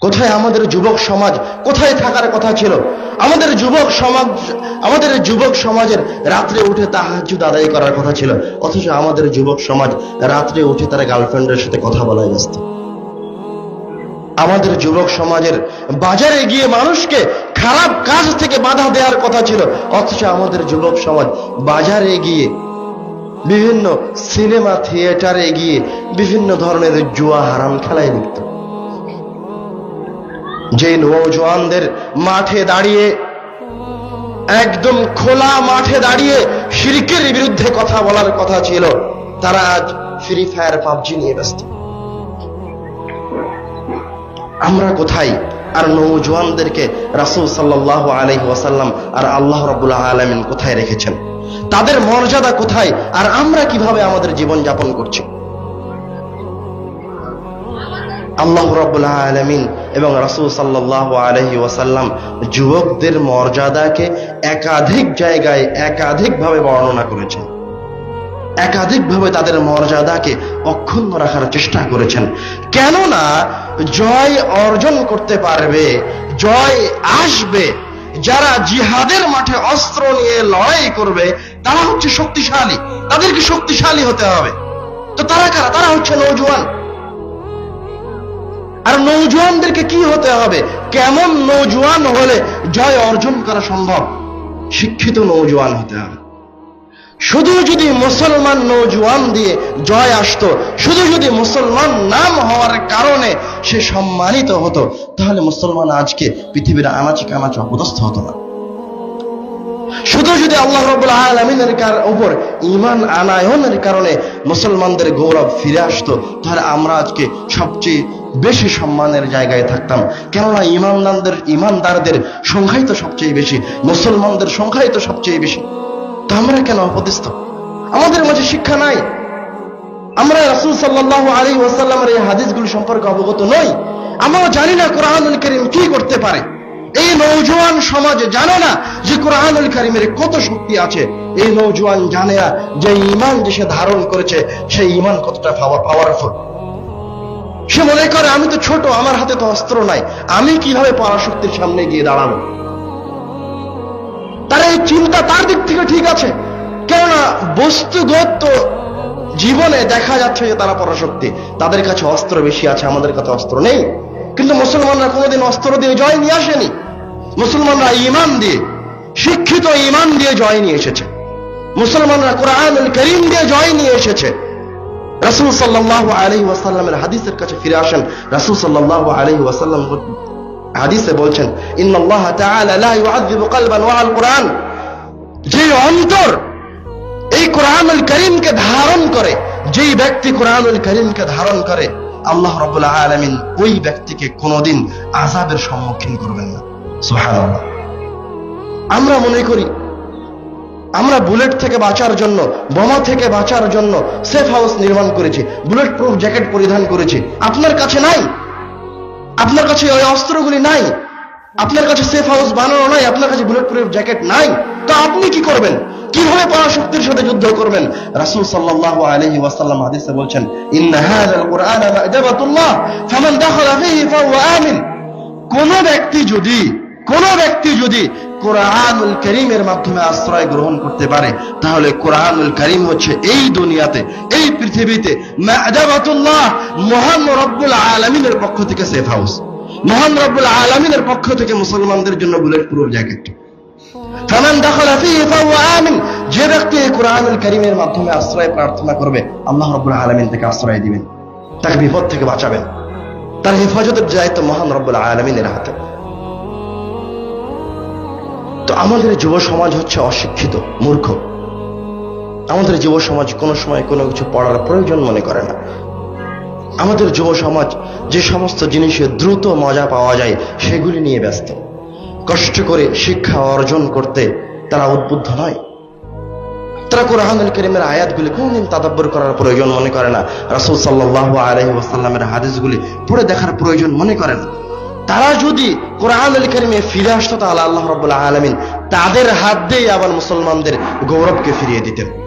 কোথায় আমাদের যুবক সমাজ, কোথায় থাকার কথা ছিল? আমাদের যুবক সমাজ, আমাদের যুবক সমাজের রাত্রে উঠে তাহাজুদ আদায় করার কথা ছিল। অথচ আমাদের যুবক সমাজ রাত্রে উঠে তারা গার্লফ্রেন্ডের সাথে কথা বলায় ব্যস্ত। আমাদের যুবক সমাজের বাজারে গিয়ে মানুষকে খারাপ কাজ থেকে বাধা দেওয়ার কথা ছিল। অথচ আমাদের যুবক সমাজ বাজারে গিয়ে বিভিন্ন সিনেমা থিয়েটারে গিয়ে বিভিন্ন ধরনের জুয়া হারাম খেলায় লিপ্ত। যে নৌজওয়ানদের মাঠে দাঁড়িয়ে, একদম খোলা মাঠে দাঁড়িয়ে শিরকের বিরুদ্ধে কথা বলার কথা ছিল, তারা আজ ফ্রি ফায়ার পাবজি নিয়ে ব্যস্ত। আমরা কোথায়? আর নৌজওয়ানদেরকে রাসূল সাল্লাল্লাহু আলাইহি ওয়াসাল্লাম আর আল্লাহ রাব্বুল আলামিন কোথায় রেখেছেন? তাদের মর্যাদা কোথায়? আর আমরা কীভাবে আমাদের জীবন যাপন করছি? আল্লাহ রাব্বুল আলামিন এবং রাসূল সাল্লাল্লাহু আলাইহি ওয়াসাল্লাম যুবকদের মর্যাদাকে একাধিক জায়গায় একাধিকভাবে বর্ণনা করেছেন। একাধিকভাবে তাদের মর্যাদাকে অক্ষুণ্ণ রাখার চেষ্টা করেছেন। কেননা জয় অর্জন করতে পারবে, জয় আসবে, যারা জিহাদের মাঠে অস্ত্র নিয়ে লড়াই করবে, তারা হচ্ছে শক্তিশালী। তাদেরকে শক্তিশালী হতে হবে। তো তারা কারা? তারা হচ্ছে নৌজওয়ান আর নৌজওয়ানদেরকে কি হতে হবে? কেমন নৌজওয়ান হলে জয় অর্জন করা সম্ভব? শিক্ষিত নৌজওয়ান হতে হবে। শুধু যদি মুসলমান নৌজওয়ান দিয়ে জয় আসত, শুধু যদি মুসলমান নাম হওয়ার কারণে সে সম্মানিত হতো, তাহলে মুসলমান আজকে পৃথিবীর আনাচে কানাচে অপদস্থ হতো না। শুধু যদি আল্লাহ রবুল আলমিনের উপর ইমান আনায়নের কারণে মুসলমানদের গৌরব ফিরে আসতো, তাহলে আমরা আজকে সবচেয়ে বেশি সম্মানের জায়গায় থাকতাম। কেননা ইমানদারদের ইমানদারদের সংখ্যাই তো সবচেয়ে বেশি, মুসলমানদের সংখ্যাই তো সবচেয়ে বেশি। তো আমরা কেন অপদিস্থ? আমাদের মাঝে শিক্ষা নাই। আমরা রাসুল সাল্লাহ আলী ওয়াসাল্লামের এই হাদিসগুলি সম্পর্কে অবগত নই। আমরা জানি না কোরআনুল করিম কি করতে পারে। এই নৌজওয়ান সমাজ জানে না যে কোরআনুল করিমের কত শক্তি আছে। এই নৌজওয়ান জানে না যে ইমান যে সে ধারণ করেছে সেই ইমান কতটা পাওয়ারফুল সে মনে করে, আমি তো ছোট, আমার হাতে তো অস্ত্র নাই। আমি কীভাবে পরাশক্তির সামনে গিয়ে দাঁড়াবো? তার এই চিন্তা তার দিক থেকে ঠিক আছে। কেননা বস্তুগত জীবনে দেখা যাচ্ছে যে তারা পরাশক্তি। তাদের কাছে অস্ত্র বেশি আছে, আমাদের কাছে অস্ত্র নেই। কিন্তু মুসলমানরা কোনোদিন অস্ত্র দিয়ে জয় নিয়ে আসেনি। মুসলমানরা ইমান দিয়ে, শিক্ষিত ইমান দিয়ে জয় নিয়ে এসেছে। মুসলমানরা কোরআনুল করিম দিয়ে জয় নিয়ে এসেছে। রাসূল সাল্লাল্লাহু আলাইহি ওয়াসাল্লামের হাদিসের কাছে ফিরে আসেন। রাসূল সাল্লাল্লাহু আলাইহি ওয়াসাল্লাম হাদিসে বলছেন ইউআযিবু কলবান ওয়া কুরআন। যে অন্তর এই কোরআনুল করিমকে ধারণ করে, যেই ব্যক্তি কোরআনুল করিমকে ধারণ করে, আল্লাহ রাব্বুল আলামিন ওই ব্যক্তিকে কোনোদিন আযাবের সম্মুখীন করবেন না। আমরা মনে করি, আমরা বুলেট থেকে বাঁচার জন্য, বোমা থেকে বাঁচার জন্য সেফ হাউস নির্মাণ করেছি বুলেট প্রুফ জ্যাকেট পরিধান করেছি। আপনার কাছে নাই। আপনার কাছে ওই অস্ত্রগুলি নাই। আপনার কাছে সেফ হাউস বানানো নাই, আপনার কাছে বুলেট প্রুফ জ্যাকেট নাই। তো আপনি কি করবেন? কীভাবে পরাশক্তির সাথে যুদ্ধ করবেন? রাসূল সাল্লাল্লাহু আলাইহি ওয়াসাল্লাম হাদিসে বলছেন, ইন্না হাযাল কুরআন মা'দাবাতুল্লাহ, ফামান দাখালা আমিন। কোন ব্যক্তি যদি কোন ব্যক্তি যদি কোরআনুল করিমের মাধ্যমে আশ্রয় গ্রহণ করতে পারে, তাহলে কোরআনুল করিম হচ্ছে এই দুনিয়াতে, এই পৃথিবীতে মহান রব্বুল আলামিনের পক্ষ থেকে সেফ হাউস মহান রব্বুল আলামিনের পক্ষ থেকে মুসলমানদের জন্য বুলেট প্রুফ জ্যাকেট ফামান দাখালা আমিন। যে ব্যক্তি এই কোরআনুল করিমের মাধ্যমে আশ্রয় প্রার্থনা করবে, আল্লাহ রাব্বুল আলামিন থেকে আশ্রয় দিবেন, তাকে বিপদ থেকে বাঁচাবেন। তার হেফাজতের দায়িত্ব মহান রব্বুল আলামিনের হাতে। তো আমাদের যুব সমাজ হচ্ছে অশিক্ষিত, মূর্খ। আমাদের যুব সমাজ কোনো সময় কোনো কিছু পড়ার প্রয়োজন মনে করে না। আমাদের যুব সমাজ যে সমস্ত জিনিসে দ্রুত মজা পাওয়া যায়, সেগুলি নিয়ে ব্যস্ত। কষ্ট করে শিক্ষা অর্জন করতে তারা উদ্বুদ্ধ নয়। তারা কোরআনুল করিমের আয়াতগুলি কোনদিন তাদাব্বর করার প্রয়োজন মনে করে না। রাসূল আলাইহি ওয়াসাল্লামের হাদিসগুলি পড়ে দেখার প্রয়োজন মনে করে না। তারা যদি কোরআনুল করিমে ফিরে আসতো তাহলে আল্লাহ রবাহ আলমিন তাদের হাত দিয়ে আবার মুসলমানদের গৌরবকে ফিরিয়ে দিতেন।